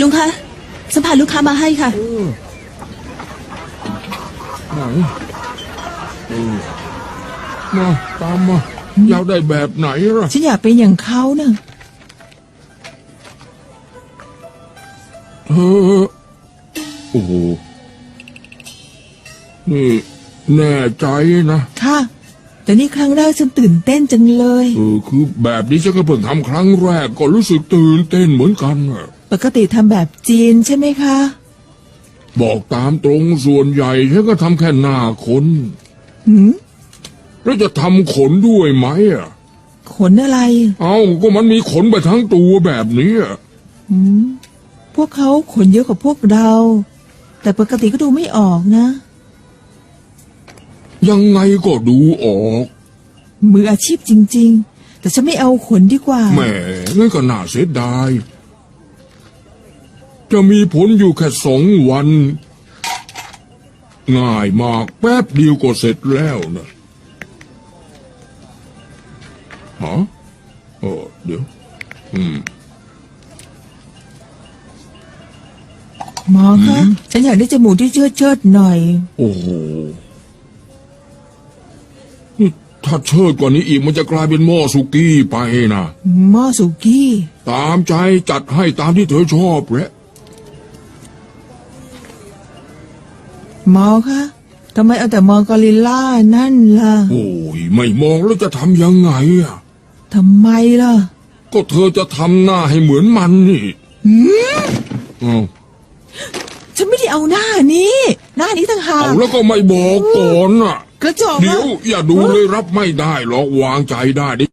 ลุงคะฉันพาลูกค้ามาให้ค่ะ ไหนเออมาตามมาอยากได้แบบไหนล่ะ ฉันอยากเป็นอย่างเขาเนะ่ะเออโอ้โหนี่แน่ใจนะค่ะ แต่นี่ครั้งแรกฉันตื่นเต้นจังเลย เออคือแบบนี้ฉันก็เพิ่งทำครั้งแรกก็รู้สึกตื่นเต้นเหมือนกันอะ ปกติทำแบบจีนใช่ไหมคะ บอกตามตรงส่วนใหญ่ฉันก็ทำแค่หน้าคนหืมแล้วจะทำขนด้วยไหมอะ ขนอะไร เอ้าก็มันมีขนไปทั้งตัวแบบนี้อะหืมพวกเขาขนเยอะกว่าพวกเรา แต่ปกติก็ดูไม่ออกนะ ยังไงก็ดูออก มืออาชีพจริง ๆ แต่ฉันไม่เอาขนดีกว่า แหมงั้นก็น่าเสียดาย จะมีผลอยู่แค่สองวัน ง่ายมากแป๊บเดียวก็เสร็จแล้วนะฮะเออเดี๋ยว อืม หมอคะฉันอยากได้จมูกที่เชิดเชิดๆหน่อย โอ้โหนี่ถ้าเชิดกว่านี้อีกมันจะกลายเป็นหม้อสุกี้ไปนะ หม้อสุกี้ ตามใจจัดให้ตามที่เธอชอบแหละ หมอคะทำไมเอาแต่มองกอริลล่านั่นล่ะโอ้ยไม่มองแล้วจะทำยังไงอะทำไมล่ะ ก็เธอจะทำหน้าให้เหมือนมันนี่เอาฉันไม่ได้เอาหน้านี้ หน้านี้ต่างหากเอาแล้วก็ไม่บอกก่อนอะ กระจอกเดี๋ยวอะอย่าดูเลยรับไม่ได้หรอกวางใจได้ดิ